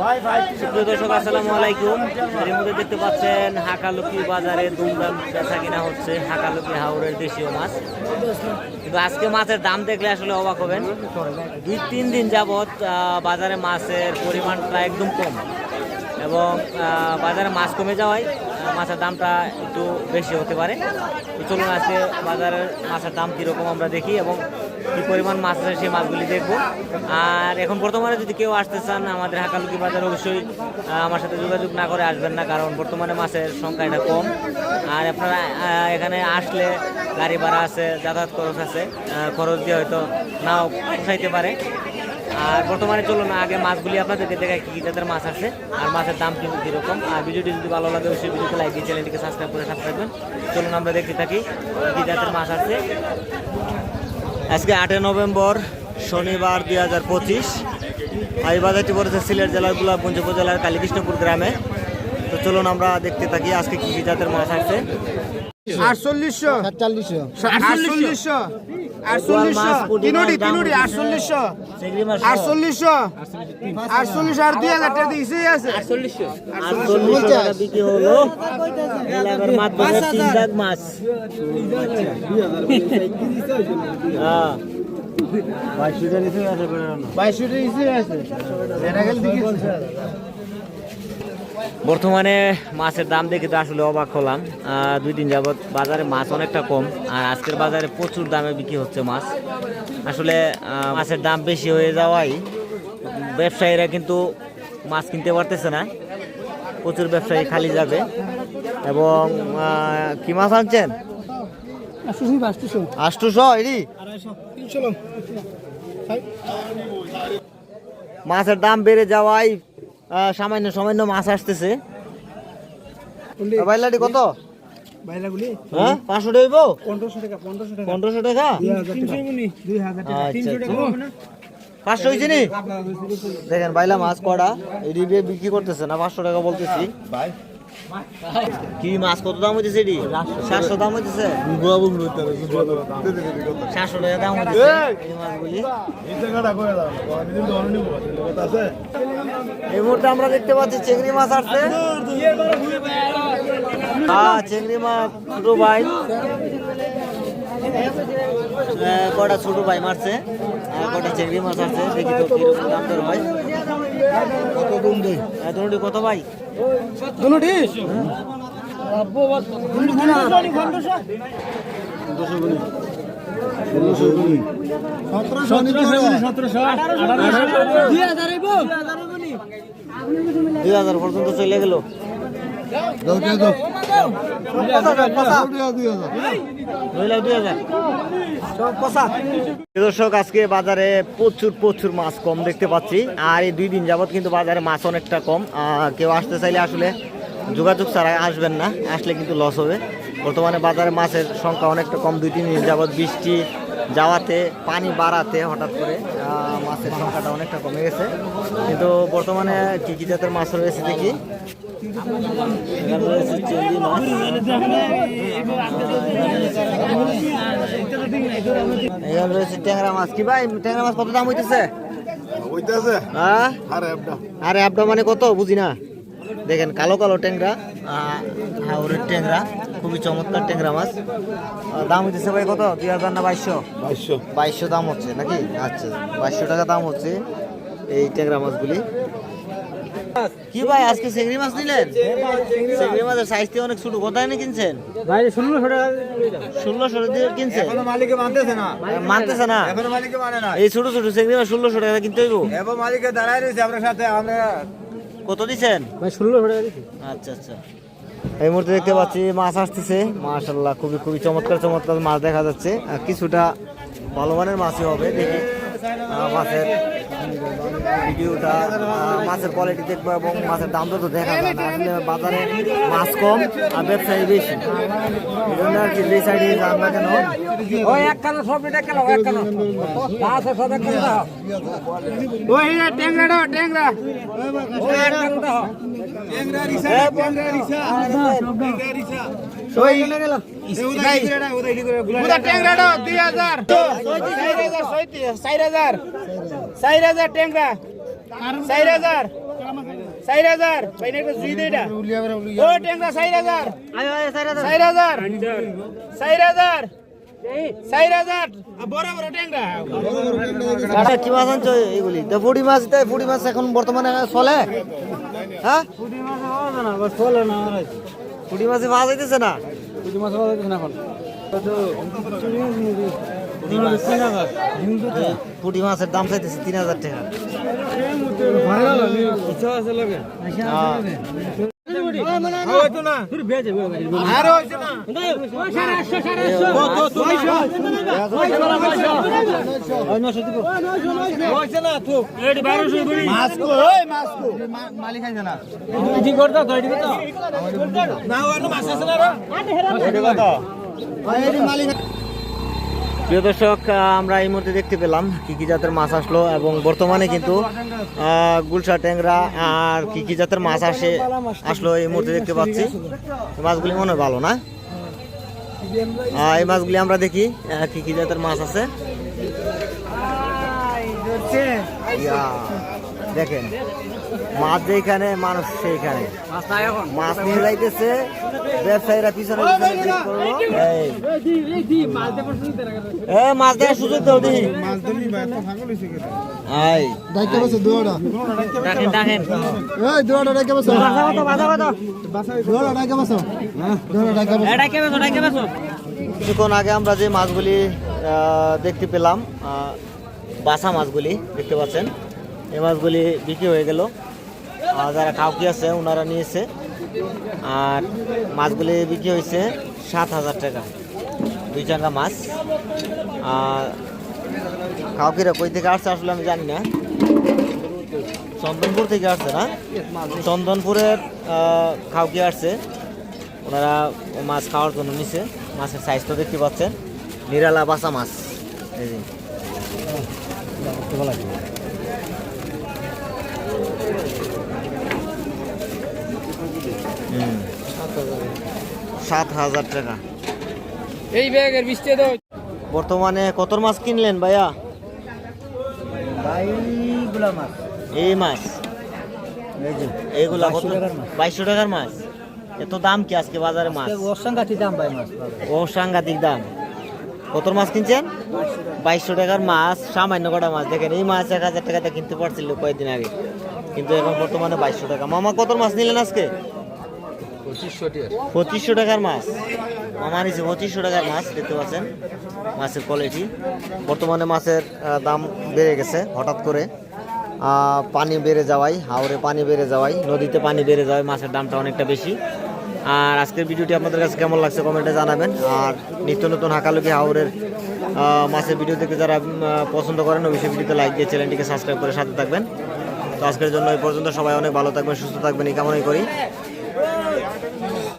দর্শক, আসসালামু আলাইকুম। এর মধ্যে দেখতে পাচ্ছেন হাকালুকি বাজারে দুমদাম বেচা কিনা হচ্ছে হাকালুকি হাওড়ের দেশীয় মাছ। কিন্তু আজকে মাছের দাম দেখলে আসলে অবাক হবেন। দুই, তিন দিন যাবৎ বাজারে মাছের পরিমাণটা একদম কম। এবং বাজারে মাছ কমে যাওয়ায় মাছের দামটা একটু বেশি হতে পারে। চলুন আজকে বাজারের মাছের দাম কীরকম আমরা দেখি এবং কী পরিমাণ মাছ আছে সেই মাছগুলি দেখব। আর এখন বর্তমানে যদি কেউ আসতে চান আমাদের হাকালুকি বাজার, অবশ্যই আমার সাথে যোগাযোগ না করে আসবেন না, কারণ বর্তমানে মাছের সংখ্যা এটা কম। আর আপনারা এখানে আসলে গাড়ি ভাড়া আছে, যাতায়াত খরচ আছে খরচ দিয়ে হয়তো নাও পোষাইতে পারে। আর বর্তমানে চলুন, আগে মাছগুলি আপনাদেরকে দেখায় কী কী জাতের মাছ আছে, আর মাছের দাম কিন্তু কীরকম। আর ভিডিওটি যদি ভালো লাগে, অবশ্যই ভিডিওতে লাইক দিয়ে চ্যানেলটিকে সাবস্ক্রাইব করে সাথে থাকবেন চলুন, আমরা দেখতে থাকি কী কী জাতের মাছ আছে। আজকে আটই নভেম্বর শনিবার দুই হাজার পঁচিশ। এই বাজারটি পড়েছে সিলেট জেলার গোলাপগঞ্জ উপজেলার কালীকৃষ্ণপুর গ্রামে। তো চলুন আমরা দেখতে থাকি আজকে কী কী জাতের মাছ আসছে। আটচল্লিশশো। সাতচল্লিশশো। আটচল্লিশশো। মাছ আর দুই হাজার আছে। আটচল্লিশশো। টাকা বিক্রি বর্তমানে মাছের দাম দেখে তো আসলে অবাক হলাম। দুই দিন যাবৎ বাজারে মাছ অনেকটা কম আর আজকের বাজারে প্রচুর দামে বিক্রি হচ্ছে মাছ। আসলে মাছের দাম বেশি হয়ে যাওয়ায় ব্যবসায়ীরা কিন্তু মাছ কিনতে পারতেছে না। প্রচুর ব্যবসায়ী খালি যাবে। এবং কি মাছ আনছেন? আষ্টশো মাছের দাম বেড়ে যাওয়ায় সামান্য সামান্য মাছ আসতেছে। বাইলাটি কত? হ্যাঁ? পাঁচশো টাকা পনেরোশো টাকা আচ্ছা, আচ্ছা। পাঁচশো হয়েছে নি? দেখেন বাইলা মাছ কড়া এই বিক্রি করতেছে না? পাঁচশো টাকা বলতেছি। কি মাছ? কত দাম হইতেছে এডি সাতশো দাম হইতেছে। সাতশো টাকা দাম হইতেছে। এই! মুহূর্তে আমরা দেখতে পাচ্ছি চিংড়ি মাছ আসছে। হ্যাঁ চিংড়ি মাছ ছোট ভাই। কটা ছোট ভাই মারছে? আর কটা চিংড়ি মাছ আসছে? দেখি তো কীরকম দাম দর ভাই কত দেই কত ভাই? দুটি? দুই হাজার পর্যন্ত চলে গেল। দর্শক, আজকে বাজারে প্রচুর প্রচুর মাছ কম দেখতে পাচ্ছি। আর এই দুই দিন যাবৎ কিন্তু বাজারে মাছ অনেকটা কম। কেউ আসতে চাইলে আসলে যোগাযোগ ছাড়া আসবেন না, আসলে কিন্তু লস হবে। বর্তমানে বাজারে মাছের সংখ্যা অনেকটা কম, দুই, তিন দিন যাবত বৃষ্টি যাওয়াতে পানি বাড়াতে হঠাৎ করে মাছের সংখ্যাটা অনেকটা কমে গেছে। কিন্তু বর্তমানে কি কি জাতের মাছ রয়েছে দেখি? এখানে রয়েছে ট্যাংরা মাছ। কি ভাই ট্যাংরা মাছ কত দাম হইতেছে? হ্যাঁ? আরে আপডা মানে কত? বুঝি না। দেখেন কালো কালো ট্যাংরা হাওড়ের ট্যাংরা খুবই চমৎকার ট্যাংরা মাছ। দাম হইতেছে ভাই কত? দুই হাজার না বাইশশো? বাইশশো। দাম হচ্ছে নাকি? আচ্ছা বাইশশো টাকা দাম হচ্ছে এই ট্যাংরা মাছগুলি। কি ভাই আজকে চিংড়ি মাছ নিলেন? চিংড়ি মাছের সাইজটি অনেক ছোট। কোথায় এনে কিনছেন? বাইরে ষোলোশো টাকা ষোলোশো দিয়ে কিনছেন? মালিকে মানতেছে না। মানতেছে না? এখনও মালিকে মানে না। এই ছোট ছোট চিংড়ি মাছ ষোলোশো টাকা কিনতে হইব? এবার মালিকে দাঁড়ায় রয়েছে আপনার সাথে। আমরা কত দিছেন ভাই টাকা দিছি আচ্ছা আচ্ছা। এই মুহূর্তে দেখতে পাচ্ছি মাছ আসতেছে। মাশাল্লাহ খুবই খুবই চমৎকার চমৎকার মাছ দেখা যাচ্ছে। আর কিছুটা ভালো মানের মাছই হবে দেখি। মাছের ভিডিওটা মাছের কোয়ালিটি দেখব এবং মাছের দাম তো দেখা যায় না। আসলে বাজারে মাছ কম আর ব্যবসায়ী বেশি। এই জন্য আর কি যে সাইডে যান না কেন? ওই এক সব এটা কেন এক কানো আছে সব এক ওই ট্যাংরা ট্যাংরা। ওই এক কানো দাও। ট্যাংরা রিসা ট্যাংরা রিসা। ট্যাংরা রিসা। ট্যাংরা দাও 2000 4000 4000 4000 ট্যাংরা 4000 চার হাজার ভাই একটা জুই দে এটা। ও ট্যাংরা চার হাজার। চার হাজার। চার হাজার। চার হাজার। বড় বড় কি মাছ আনছো না? পুঁটি মাছ দেয় যাইতেছে না এখন? ফুটি মাছের দাম চাইতেছে তিন হাজার টাকা। আর হইছে না মাসকো ওই মাসকো মালিক আইছে না। ঠিক করতা তো এদিকে তো। না ওর মাছ আছে না মালিক প্রিয় দর্শক আমরা এই মুহূর্তে দেখতে পেলাম কি কি জাতের মাছ আসলো এবং বর্তমানে কিন্তু গুলশা ট্যাংরা আর কি কি জাতের মাছ আসে আসলো এই মুহূর্তে দেখতে পাচ্ছি। মাছগুলি মনে হয় ভালো না? এই মাছগুলি আমরা দেখি কি কি জাতের মাছ আছে। দেখেন মাছ যেখানে মানুষ সেইখানে। মাছ নিয়ে যাইতেছে ব্যবসায়ীরা পিছনে মাছ দেওয়ার সুযোগ দাও কিছুক্ষণ আগে আমরা যে মাছগুলি আহ, দেখতে পেলাম আহ, বাসা মাছগুলি দেখতে পাচ্ছেন। এই মাছগুলি বিক্রি হয়ে গেল। আর যারা কাউকি আছে ওনারা নিয়েছে। আর মাছগুলি বিক্রি হয়েছে সাত হাজার টাকা। দুই চাঙ্গা মাছ। আর কাউকিরা কই থেকে আসছে আসলে আমি জানি না। চন্দনপুর থেকে আসছে না? চন্দনপুরের খাউকি আসছে। ওনারা মাছ খাওয়ার জন্য নিছে। মাছের সাইজ তো দেখতে পাচ্ছেন। নিরালা বাসা মাছ। এই যে। হুম। সাত হাজার টাকা। এই ব্যাগের বৃষ্টি দাও। বর্তমানে কত মাছ কিনলেন ভাইয়া? মাছ। এই মাছ? এইগুলা কত? 2200 টাকার মাছ। বাইশশো টাকার মাছ? এত দাম কি আজকে বাজারে মাছ? অসংঘাতি দাম ভাই মাছ ও দাম। কত মাছ কিনছেন? বাইশশো টাকার মাছ সামান্য কটা মাছ। দেখেন এই মাছ এক হাজার টাকাতে কিনতে পারছিল কয়েকদিন আগে। কিন্তু এখন বর্তমানে বাইশশো টাকা। মামা কত মাছ নিলেন আজকে? পঁচিশশো টাকার মাছ। মামা নিচ্ছে পঁচিশশো টাকার মাছ, দেখতে পাচ্ছেন? মাছের কোয়ালিটি বর্তমানে মাছের দাম বেড়ে গেছে, হঠাৎ করে। পানি বেড়ে যাওয়ায় হাওড়ে পানি বেড়ে যাওয়ায়, নদীতে পানি বেড়ে যাওয়ায় মাছের দামটা অনেকটা বেশি। আর আজকের ভিডিওটি আপনাদের কাছে কেমন লাগছে কমেন্টে জানাবেন। আর নিত্য নতুন হাকালুকি হাওড়ের মাছের ভিডিও দেখে যারা পছন্দ করেন, অবশ্যই ভিডিওতে লাইক দিয়ে চ্যানেলটিকে সাবস্ক্রাইব করে সাথে থাকবেন। তো আজকের জন্য এই পর্যন্ত সবাই অনেক ভালো থাকবেন, সুস্থ থাকবেন, এই কামনাই করি।